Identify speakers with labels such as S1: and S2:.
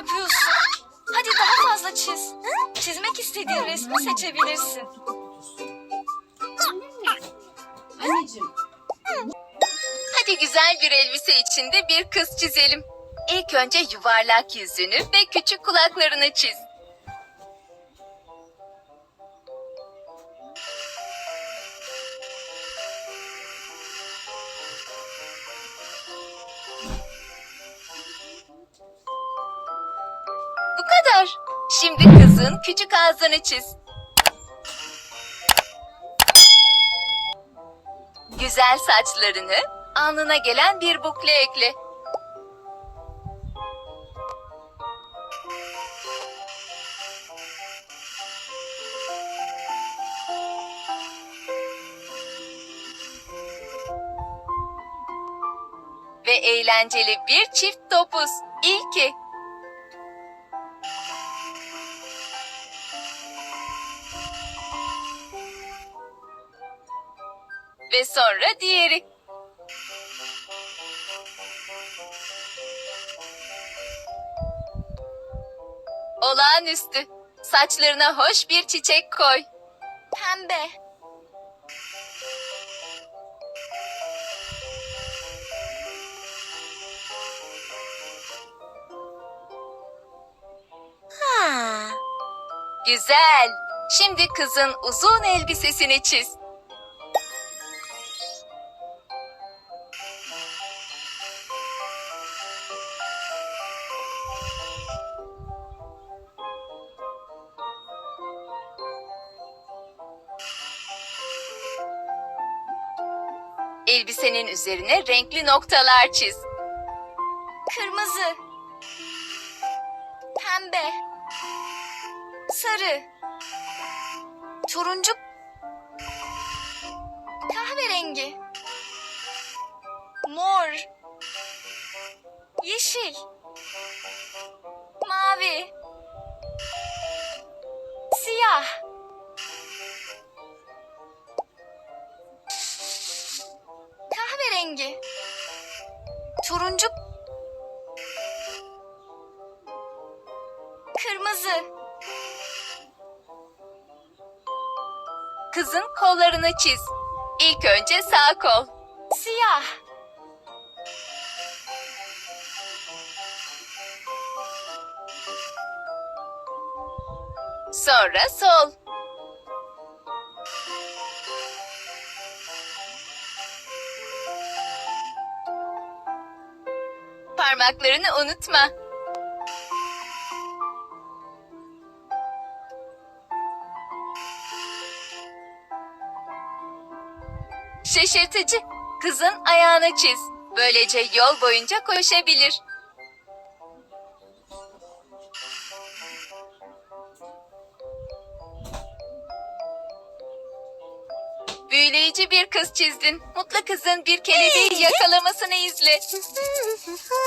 S1: yapıyorsun. Hadi daha fazla çiz. Çizmek istediğin resmi seçebilirsin.
S2: Anneciğim.
S3: Hadi güzel bir elbise içinde bir kız çizelim. İlk önce yuvarlak yüzünü ve küçük kulaklarını çiz. Kadar. Şimdi kızın küçük ağzını çiz. Güzel saçlarını alnına gelen bir bukle ekle. Ve eğlenceli bir çift topuz. İlki. Ve sonra diğeri. Olağanüstü. Saçlarına hoş bir çiçek koy. Pembe. Güzel. Şimdi kızın uzun elbisesini çiz. Elbisenin üzerine renkli noktalar çiz.
S1: Kırmızı. Pembe. Sarı. Turuncu. Kahverengi. Mor. Yeşil. Kahverengi. Turuncu. Kırmızı.
S3: Kızın kollarını çiz. İlk önce sağ kol.
S1: Siyah.
S3: Sonra sol. Parmaklarını unutma. Şaşırtıcı. Kızın ayağını çiz. Böylece yol boyunca koşabilir. Büyüleyici bir kız çizdin. Mutlu kızın bir kelebeği yakalamasını izle.